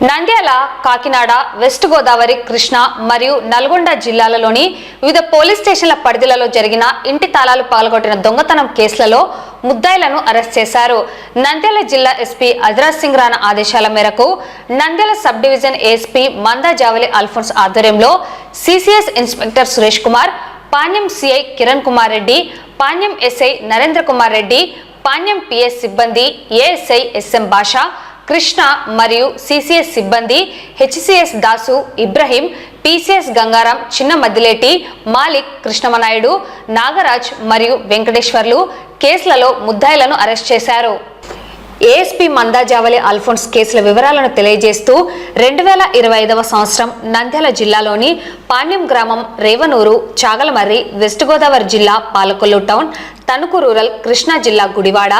Nandyal Kakinada west Godavari Krishna మరియు నల్గొండ జిల్లాలలోని వివిధ police స్టేషన్ల పరిధిలలో జరిగిన ఇంటి తాళాలు పాల్గొట్టిన దొంగతనం కేసులలో ముద్దాయిలను అరెస్ట్ చేశారు. నంద్యాల జిల్లా ఎస్పీ అజరాజ్ సింగ్ రాణా ఆదేశాల మేరకు Nandyal sub division ASP Manda Javali Alphonse ఆధ్వర్యంలో CCS inspector Suresh Kumar Panyam CI Kiran Kumar Reddy Panyam SI Narendra Kumar Reddy Panyam PS సిబ్బంది ఏఎస్ఐ ఎస్ఎం భాషా కృష్ణ మరియు సిసిఎస్ సిబ్బంది హెచ్సిఎస్ దాసు ఇబ్రహీం పిసిఎస్ గంగారాం చిన్న మద్దిలేటి మాలిక్ కృష్ణమనాయుడు నాగరాజ్ మరియు వెంకటేశ్వర్లు కేసులలో ముద్దాయిలను అరెస్ట్ చేశారు. ఏఎస్పీ మందాజావలి అల్ఫోన్స్ కేసుల వివరాలను తెలియజేస్తూ రెండు వేల ఇరవై ఐదవ సంవత్సరం నంద్యాల జిల్లాలోని పాణ్యం గ్రామం రేవనూరు చాగలమర్రి వెస్ట్ గోదావరి జిల్లా పాలకొల్లు టౌన్ తణుకు రూరల్ కృష్ణా జిల్లా గుడివాడ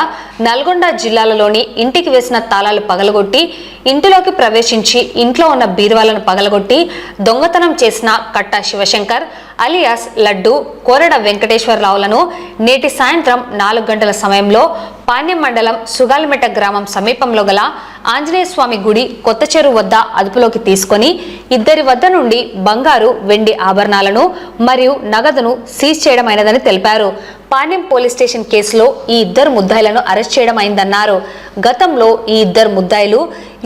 నల్గొండ జిల్లాలలోని ఇంటికి వేసిన తాళాలు పగలగొట్టి ఇంటిలోకి ప్రవేశించి ఇంట్లో ఉన్న బీరువాలను పగలగొట్టి దొంగతనం చేసిన కట్టా శివశంకర్ అలియాస్ లడ్డు కోరడ వెంకటేశ్వరరావులను నేటి సాయంత్రం నాలుగు గంటల సమయంలో పాణ్యం మండలం సుగాలిమెట గ్రామం సమీపంలో గల ఆంజనేయ స్వామి గుడి కొత్త చెరువు వద్ద అదుపులోకి తీసుకొని ఇద్దరి వద్ద నుండి బంగారు వెండి ఆభరణాలను మరియు నగదును సీజ్ చేయడమైనదని తెలిపారు. పాణ్యం పోలీస్ స్టేషన్ కేసులో ఈ ఇద్దరు ముద్దాయిలను అరెస్ట్ చేయడం అయిందన్నారు గతంలో ఈ ఇద్దరు ముద్దాయిలు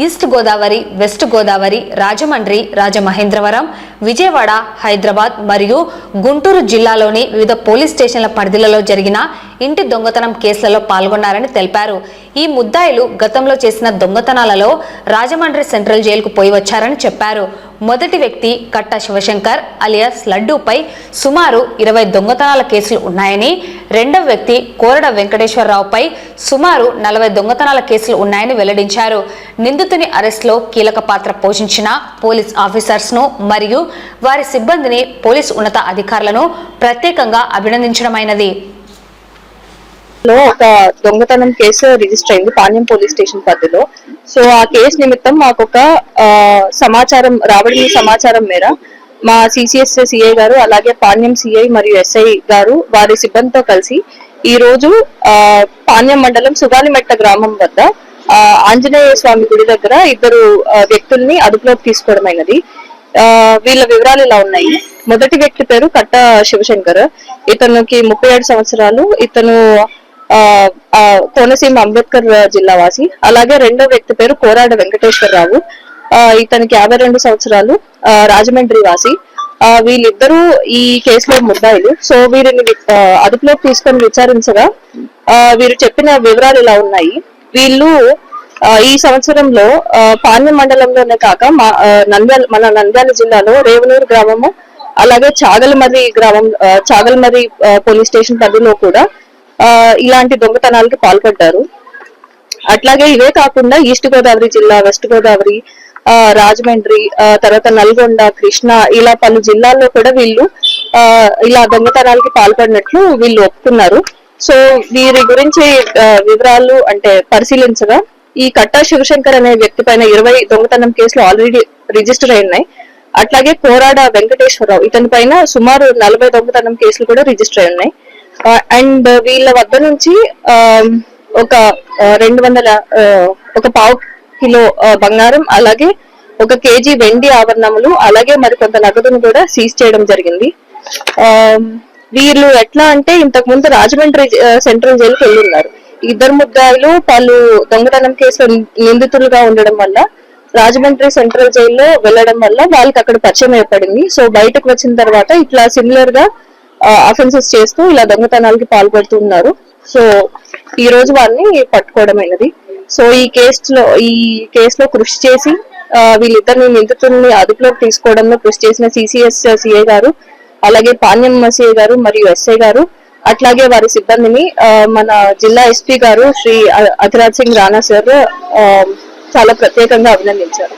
ఈస్ట్ గోదావరి వెస్ట్ గోదావరి రాజమండ్రి రాజమహేంద్రవరం విజయవాడ హైదరాబాద్ మరియు గుంటూరు జిల్లాలోని వివిధ పోలీస్ స్టేషన్ల పరిధిలలో జరిగిన ఇంటి దొంగతనం కేసులలో పాల్గొన్నారని తెలిపారు. ఈ ముద్దాయిలు గతంలో చేసిన దొంగతనాలలో రాజమండ్రి సెంట్రల్ జైలుకు పోయి వచ్చారని చెప్పారు. మొదటి వ్యక్తి కట్ట శివశంకర్ అలియాస్ లడ్డూపై సుమారు ఇరవై దొంగతనాల కేసులు ఉన్నాయని రెండవ వ్యక్తి కోరడ వెంకటేశ్వరరావుపై సుమారు నలభై దొంగతనాల కేసులు ఉన్నాయని వెల్లడించారు. నిందితుని అరెస్ట్లో కీలక పాత్ర పోషించిన పోలీస్ ఆఫీసర్స్ను మరియు వారి సిబ్బందిని పోలీస్ ఉన్నత అధికారులను ప్రత్యేకంగా అభినందించడమైనది. లో ఒక దొంగతనం కేసు రిజిస్టర్ అయింది పాణ్యం పోలీస్ స్టేషన్ పరిధిలో. సో ఆ కేసు నిమిత్తం మాకు ఒక సమాచారం రాబడిన సమాచారం మేర మా సిసిఎస్ సిఐ గారు అలాగే పాణ్యం సిఐ మరియు ఎస్ఐ గారు వారి సిబ్బందితో కలిసి ఈ రోజు ఆ, పాణ్యం మండలం సుగాలిమెట్ట గ్రామం వద్ద ఆంజనేయ స్వామి గుడి దగ్గర ఇద్దరు వ్యక్తుల్ని అదుపులోకి తీసుకోవడమైనది ఆ, వీళ్ళ వివరాలు ఇలా ఉన్నాయి. మొదటి వ్యక్తి పేరు కట్ట శివశంకర్. ఇతనికి ముప్పై ఏడు సంవత్సరాలు. ఇతను కోనసీమ అంబేద్కర్ జిల్లా వాసి అలాగే రెండో వ్యక్తి పేరు కోరాడ వెంకటేశ్వరరావు. ఆ, ఇతనికి యాభై రెండు సంవత్సరాలు ఆ, రాజమండ్రి వాసి ఆ, వీళ్ళిద్దరూ ఈ కేసులో ముద్దాయిలు. సో వీరిని అదుపులోకి తీసుకొని విచారించగా ఆ, వీరు చెప్పిన వివరాలు ఇలా ఉన్నాయి. వీళ్ళు ఈ సంవత్సరంలో పాణ్య మండలంలోనే కాక మా నంద్యాల మన నంద్యాల జిల్లాలో రేవనూరు గ్రామము అలాగే చాగలమర్రి గ్రామం చాగలమర్రి పోలీస్ స్టేషన్ పరిధిలో కూడా ఇలాంటి దొంగతనాలకి పాల్పడ్డారు. అట్లాగే ఇవే కాకుండా ఈస్ట్ గోదావరి జిల్లా వెస్ట్ గోదావరి ఆ, రాజమండ్రి ఆ, తర్వాత నల్గొండ కృష్ణ ఇలా పలు జిల్లాల్లో కూడా వీళ్ళు ఆ, ఇలా దొంగతనాలకి పాల్పడినట్లు వీళ్ళు ఒప్పుకున్నారు. సో వీరి గురించి వివరాలు అంటే పరిశీలించగా ఈ కట్టా శివశంకర్ అనే వ్యక్తి పైన ఇరవై దొంగతనం కేసులు ఆల్రెడీ రిజిస్టర్ అయి ఉన్నాయి. అట్లాగే కోరాడ వెంకటేశ్వరరావు ఇతని పైన సుమారు నలభై దొంగతనం కేసులు కూడా రిజిస్టర్ అయి ఉన్నాయి. అండ్ వీళ్ళ వద్ద నుంచి ఆ, ఒక రెండు వందల ఒక పావు కిలో బంగారం అలాగే ఒక కేజీ వెండి ఆభరణములు అలాగే మరి కొంత నగదును కూడా సీజ్ చేయడం జరిగింది. ఆ, వీళ్ళు ఎట్లా అంటే ఇంతకు ముందు రాజమండ్రి సెంట్రల్ జైలుకి వెళ్ళున్నారు. ఇద్దరు ముద్దాయిలు వాళ్ళు దొంగతనం కేసులో నిందితులుగా ఉండడం వల్ల రాజమండ్రి సెంట్రల్ జైల్లో వెళ్ళడం వల్ల వాళ్ళకి అక్కడ పరిచయం ఏర్పడింది. సో బయటకు వచ్చిన తర్వాత ఇట్లా సిమిలర్గా అఫెన్సెస్ చేస్తూ ఇలా దొంగతనాలకి పాల్పడుతున్నారు సో ఈ రోజు వారిని పట్టుకోవడమైనది. సో ఈ కేసులో ఈ కేసులో కృషి చేసి వీళ్ళిద్దరిని నిందితుల్ని అదుపులోకి తీసుకోవడంలో కృషి చేసిన సిసిఎస్ సిఐ గారు అలాగే పాణ్యం సిఏ గారు మరియు ఎస్ఐ గారు అట్లాగే వారి సిబ్బందిని మన జిల్లా ఎస్పీ గారు శ్రీ అధిరాజ్ సింగ్ రాణా సార్ చాలా ప్రత్యేకంగా అభినందించారు.